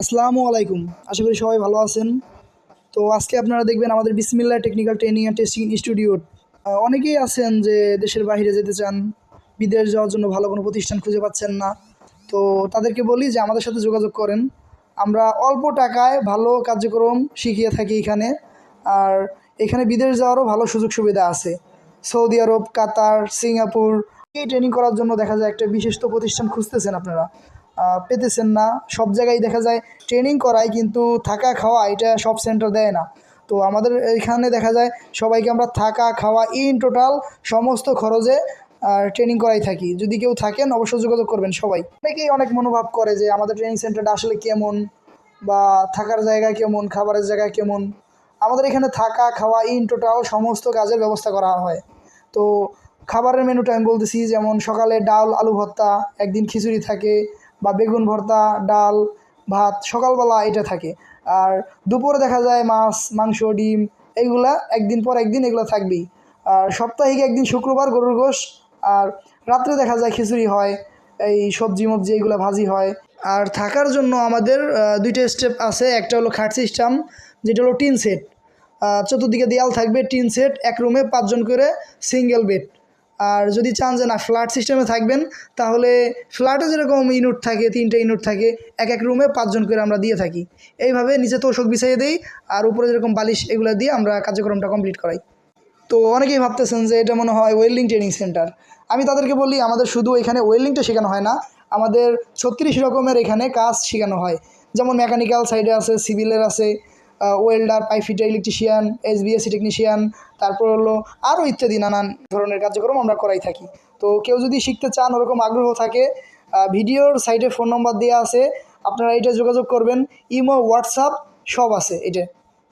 আসসালামু আলাইকুম। আশা করি সবাই ভালো আছেন। তো আজকে আপনারা দেখবেন আমাদের Bismillah technical training and testing institute. অনেকেই আছেন যে দেশের বাইরে যেতে চান, বিদেশ যাওয়ার জন্য ভালো কোনো প্রতিষ্ঠান খুঁজে পাচ্ছেন না। তো তাদেরকে বলি যে আমাদের সাথে যোগাযোগ করেন। আমরা অল্প টাকায় ভালো কার্যক্রম শিখিয়ে থাকি এখানে। আর এখানে বিদেশ যাওয়ারও ভালো সুযোগ সুবিধা আছে। সৌদি আরব, কাতার, সিঙ্গাপুর, এই ট্রেনিং করার জন্য দেখা যায় একটা বিশিষ্ট প্রতিষ্ঠান খুঁজতেছেন আপনারা। পেতেছেন না। সব জায়গায় দেখা যায় ট্রেনিং করায় কিন্তু থাকা খাওয়া এটা সব সেন্টার দেয় না। তো আমাদের এখানে দেখা যায় সবাইকে আমরা থাকা খাওয়া ইন টোটাল সমস্ত খরচে ট্রেনিং করাই থাকি। যদি কেউ থাকেন অবশ্যই যোগাযোগ করবেন সবাই। অনেকেই অনেক মনোভাব করে যে আমাদের ট্রেনিং সেন্টারটা আসলে কেমন বা থাকার জায়গা কেমন, খাবারের জায়গা কেমন। আমাদের এখানে থাকা খাওয়া ইন টোটাল সমস্ত কাজের ব্যবস্থা করা হয়। তো খাবারের মেনুটা আমি বলতেছি, যেমন সকালে ডাল, আলু ভর্তা, একদিন খিচুড়ি থাকে বা বেগুন ভর্তা, ডাল, ভাত, সকালবেলা এটা থাকে। আর দুপুরে দেখা যায় মাছ, মাংস, ডিম এইগুলা একদিন পর একদিন এগুলো থাকবেই। আর সাপ্তাহিক একদিন শুক্রবার গরুর গোশ, আর রাত্রে দেখা যায় খিচুড়ি হয়, এই সবজি মবজি এইগুলো ভাজি হয়। আর থাকার জন্য আমাদের দুইটা স্টেপ আছে। একটা হলো খাট সিস্টেম যেটা হলো টিন সেট। চতুর্দিকে দেয়াল থাকবে, টিন সেট, এক রুমে পাঁচজন করে সিঙ্গেল বেড আর যদি চান যে না ফ্ল্যাট সিস্টেমে থাকবেন, তাহলে ফ্ল্যাটে যেরকম ইউনিট থাকে, তিনটে ইউনিট থাকে, এক এক রুমে পাঁচজন করে আমরা দিয়ে থাকি। এইভাবে নিচে তোষক বিছাইয়ে দিই, আর উপরে যেরকম বালিশ এগুলো দিয়ে আমরা কার্যক্রমটা কমপ্লিট করাই। তো অনেকেই ভাবতেছেন যে এটা মনে হয় ওয়েল্ডিং ট্রেনিং সেন্টার আমি তাদেরকে বলি, আমাদের শুধু এখানে ওয়েল্ডিংটা শেখানো হয় না, আমাদের ছত্রিশ রকমের এখানে কাজ শেখানো হয়। যেমন মেকানিক্যাল সাইডে আছে সিভিলের আছে welder pipe fitter electrician SBSC technician তারপর হলো আরও ইত্যাদি নানান ধরনের কার্যক্রম আমরা করাই থাকি। তো কেউ যদি শিখতে চান, ওরকম আগ্রহ থাকে ভিডিওর সাইটে ফোন নম্বর দেওয়া আছে, আপনারা এটা যোগাযোগ করবেন। ইমো, হোয়াটসঅ্যাপ, সব আছে এটা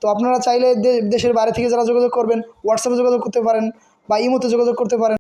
তো আপনারা চাইলে দেশের বাইরে থেকে যারা যোগাযোগ করবেন, হোয়াটসঅ্যাপে যোগাযোগ করতে পারেন বা ইমোতে যোগাযোগ করতে পারেন।